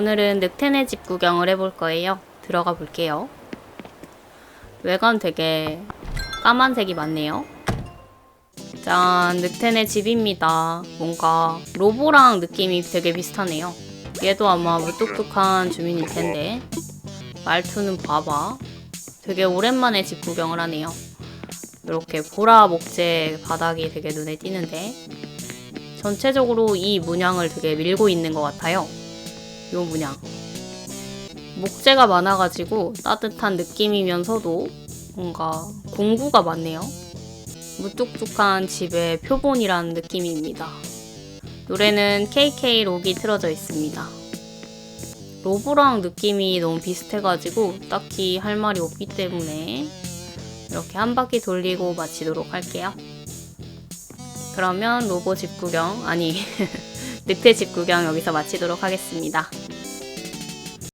오늘은 늑텐의 집 구경을 해볼 거예요. 들어가 볼게요. 외관 되게 까만색이 많네요. 짠, 늑텐의 집입니다. 뭔가 로보랑 느낌이 되게 비슷하네요. 얘도 아마 무뚝뚝한 주민일 텐데. 말투는 봐봐. 되게 오랜만에 집 구경을 하네요. 이렇게 보라 목재 바닥이 되게 눈에 띄는데. 전체적으로 이 문양을 되게 밀고 있는 것 같아요. 요 문양. 목재가 많아가지고 따뜻한 느낌이면서도 뭔가 공구가 많네요. 무뚝뚝한 집의 표본이라는 느낌입니다. 노래는 KK 록이 틀어져 있습니다. 로보랑 느낌이 너무 비슷해가지고 딱히 할 말이 없기 때문에 이렇게 한 바퀴 돌리고 마치도록 할게요. 그러면 로보 집 구경, 아니, 늑대 집 구경 여기서 마치도록 하겠습니다.